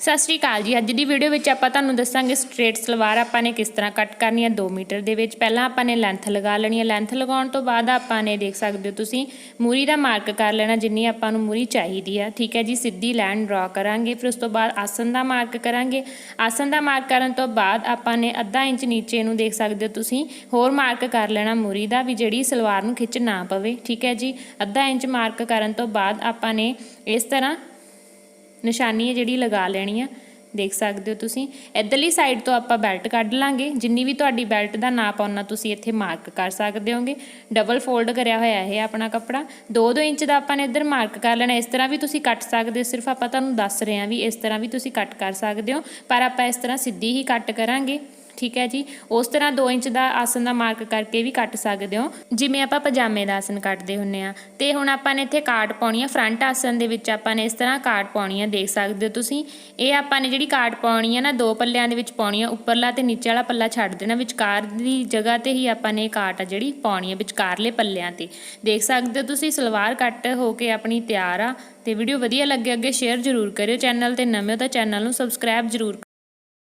ਸਤਿ ਸ਼੍ਰੀ ਅਕਾਲ ਜੀ। ਅੱਜ ਦੀ ਵੀਡੀਓ ਵਿੱਚ ਆਪਾਂ ਤੁਹਾਨੂੰ ਦੱਸਾਂਗੇ ਸਟ੍ਰੇਟ ਸਲਵਾਰ ਆਪਾਂ ਨੇ ਕਿਸ ਤਰ੍ਹਾਂ ਕੱਟ ਕਰਨੀ ਹੈ। 2 ਮੀਟਰ ਦੇ ਵਿੱਚ ਪਹਿਲਾਂ ਆਪਾਂ ਨੇ ਲੈਂਥ ਲਗਾ ਲੈਣੀ ਹੈ। ਲੈਂਥ ਲਗਾਉਣ ਤੋਂ ਬਾਅਦ ਆਪਾਂ ਨੇ ਦੇਖ ਸਕਦੇ ਹੋ ਤੁਸੀਂ, ਮੂਰੀ ਦਾ ਮਾਰਕ ਕਰ ਲੈਣਾ ਜਿੰਨੀ ਆਪਾਂ ਨੂੰ ਮੂਰੀ ਚਾਹੀਦੀ ਆ ਠੀਕ ਹੈ ਜੀ, ਸਿੱਧੀ ਲਾਈਨ ਡਰਾ ਕਰਾਂਗੇ। ਫਿਰ ਉਸ ਤੋਂ ਬਾਅਦ ਆਸਨ ਦਾ ਮਾਰਕ ਕਰਾਂਗੇ। ਆਸਨ ਦਾ ਮਾਰਕ ਕਰਨ ਤੋਂ ਬਾਅਦ ਆਪਾਂ ਨੇ ਅੱਧਾ ਇੰਚ ਨੀਚੇ ਨੂੰ ਦੇਖ ਸਕਦੇ ਹੋ ਤੁਸੀਂ, ਹੋਰ ਮਾਰਕ ਕਰ ਲੈਣਾ ਮੂਰੀ ਦਾ ਵੀ ਜਿਹੜੀ ਸਲਵਾਰ ਨੂੰ ਖਿੱਚ ਨਾ ਪਵੇ। ਠੀਕ ਹੈ ਜੀ, ਅੱਧਾ ਇੰਚ ਮਾਰਕ ਕਰਨ ਤੋਂ ਬਾਅਦ ਆਪਾਂ ਨੇ ਇਸ ਤਰ੍ਹਾਂ ਨਿਸ਼ਾਨੀ ਹੈ ਜਿਹੜੀ ਲਗਾ ਲੈਣੀ ਆ, ਦੇਖ ਸਕਦੇ ਹੋ ਤੁਸੀਂ। ਇਧਰਲੀ ਸਾਈਡ ਤੋਂ ਆਪਾਂ ਬੈਲਟ ਕੱਢ ਲਾਂਗੇ। ਜਿੰਨੀ ਵੀ ਤੁਹਾਡੀ ਬੈਲਟ ਦਾ ਨਾਪ ਆਉਣਾ ਤੁਸੀਂ ਇੱਥੇ ਮਾਰਕ ਕਰ ਸਕਦੇ ਹੋਗੇ। ਡਬਲ ਫੋਲਡ ਕਰਿਆ ਹੋਇਆ ਇਹ ਆਪਣਾ ਕੱਪੜਾ। 2-2 ਇੰਚ ਦਾ ਆਪਾਂ ਨੇ ਇੱਧਰ ਮਾਰਕ ਕਰ ਲੈਣਾ। ਇਸ ਤਰ੍ਹਾਂ ਵੀ ਤੁਸੀਂ ਕੱਟ ਸਕਦੇ ਹੋ। ਸਿਰਫ ਆਪਾਂ ਤੁਹਾਨੂੰ ਦੱਸ ਰਹੇ ਹਾਂ ਵੀ ਇਸ ਤਰ੍ਹਾਂ ਵੀ ਤੁਸੀਂ ਕੱਟ ਕਰ ਸਕਦੇ ਹੋ। ਪਰ ਆਪਾਂ ਇਸ ਤਰ੍ਹਾਂ ਸਿੱਧੀ ਹੀ ਕੱਟ ਕਰਾਂਗੇ। ਠੀਕ ਹੈ ਜੀ? ਉਸ ਤਰ੍ਹਾਂ 2 ਇੰਚ ਦਾ ਆਸਨ ਦਾ ਮਾਰਕ ਕਰਕੇ ਵੀ ਕੱਟ ਸਕਦੇ ਹੋ। ਜਿਵੇਂ ਆਪਾਂ ਪਜਾਮੇ ਦਾ ਆਸਨ ਕੱਟਦੇ ਹੁੰਨੇ ਆ। ਤੇ ਹੁਣ ਆਪਾਂ ਨੇ ਇੱਥੇ ਕਾਟ ਪਾਉਣੀ ਆ। ਫਰੰਟ ਆਸਨ ਦੇ ਵਿੱਚ ਆਪਾਂ ਨੇ ਇਸ ਤਰ੍ਹਾਂ ਕਾਟ ਪਾਉਣੀ ਆ, ਦੇਖ ਸਕਦੇ ਹੋ ਤੁਸੀਂ। ਇਹ ਆਪਾਂ ਨੇ ਜਿਹੜੀ ਕਾਟ ਪਾਉਣੀ ਆ ਨਾ, ਦੋ ਪੱਲਿਆਂ ਦੇ ਵਿੱਚ ਪਾਉਣੀ ਆ। ਉੱਪਰਲਾ ਤੇ ਨੀਚੇ ਵਾਲਾ ਪੱਲਾ ਛੱਡ ਦੇਣਾ। ਵਿਚਕਾਰ ਦੀ ਜਗ੍ਹਾ ਤੇ ਹੀ ਆਪਾਂ ਨੇ ਕਾਟ ਆ ਜਿਹੜੀ ਪਾਉਣੀ ਆ, ਵਿਚਕਾਰਲੇ ਪੱਲਿਆਂ ਤੇ। ਦੇਖ ਸਕਦੇ ਹੋ ਤੁਸੀਂ, ਸਲਵਾਰ ਕੱਟ ਹੋ ਕੇ ਆਪਣੀ ਤਿਆਰ ਆ। ਤੇ ਵੀਡੀਓ ਵਧੀਆ ਲੱਗੇ, ਅੱਗੇ ਸ਼ੇਅਰ ਜ਼ਰੂਰ ਕਰਿਓ। ਚੈਨਲ ਤੇ ਨਵੇਂ ਹੋ ਤਾਂ ਚੈਨਲ ਨੂੰ ਸਬਸਕ੍ਰਾਈਬ ਜ਼ਰੂਰ